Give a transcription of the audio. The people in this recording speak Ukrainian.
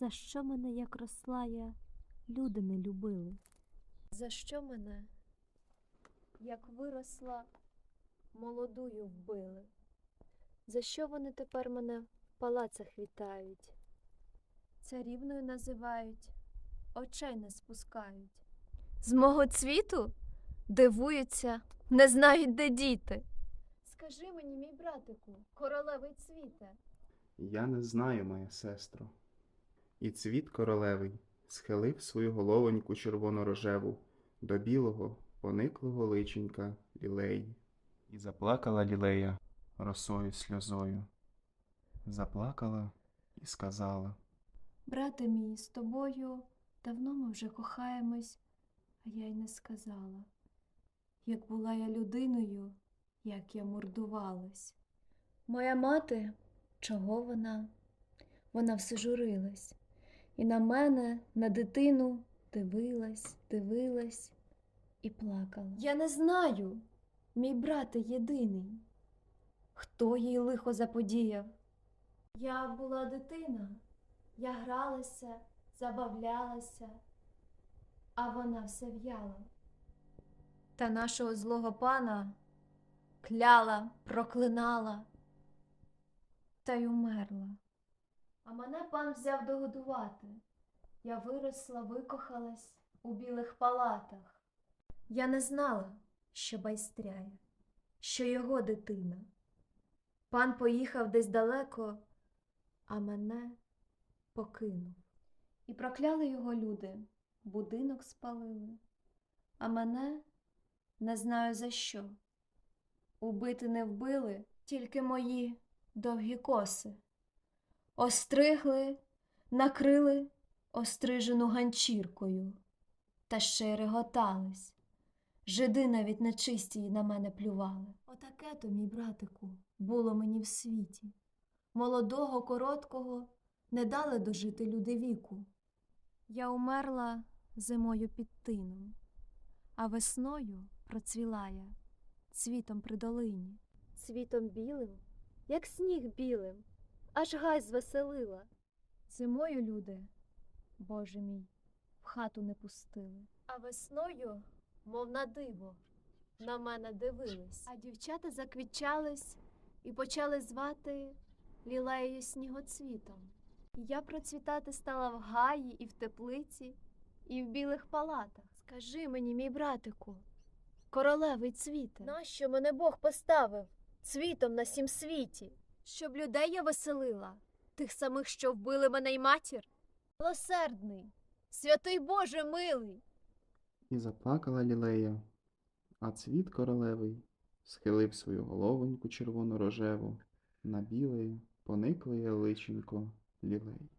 За що мене, як росла я, люди не любили? За що мене, як виросла, молодую вбили? За що вони тепер мене в палацах вітають? Царівною називають, очей не спускають. З мого цвіту дивуються, не знають, де діти. Скажи мені, мій братику, королевий цвіте. Я не знаю, моя сестро. І цвіт королевий схилив свою головоньку червоно-рожеву до білого, пониклого личенька лілеї. І заплакала лілея росою сльозою. Заплакала і сказала. Брате мій, з тобою давно ми вже кохаємось, а я й не сказала. Як була я людиною, як я мордувалась. Моя мати, чого вона? Вона все журилась, і на мене, на дитину, дивилась, дивилась і плакала. Я не знаю, мій брате єдиний, хто їй лихо заподіяв. Я була дитина. Я гралася, забавлялася, а вона все в'яла. Та нашого злого пана кляла, проклинала та й умерла. А мене пан взяв догодувати. Я виросла, викохалась у білих палатах. Я не знала, що байстряє, що його дитина. Пан поїхав десь далеко, а мене покинув. І прокляли його люди, будинок спалили, а мене не знаю за що. Убити не вбили тільки мої довгі коси. Остригли, накрили острижену ганчіркою, та ще й реготались. Жиди навіть нечисті й на мене плювали. Отаке то, мій братику, було мені в світі. Молодого, короткого не дали дожити люди віку. Я умерла зимою під тином, а весною процвіла я цвітом при долині. Цвітом білим, як сніг білим, аж гай звеселила. Зимою люди, Боже мій, в хату не пустили. А весною, мов на диво, на мене дивились. А дівчата заквітчались і почали звати лілеєю снігоцвітом. І я процвітати стала в гаї і в теплиці, і в білих палатах. Скажи мені, мій братику, королевий цвіте, нащо мене Бог поставив цвітом на сім світі? Щоб людей я веселила, тих самих, що вбили мене й матір? Милосердний, святий Боже милий. І заплакала лілея, а цвіт королевий схилив свою головоньку червоно-рожеву на біле, поникле личенько лілеї.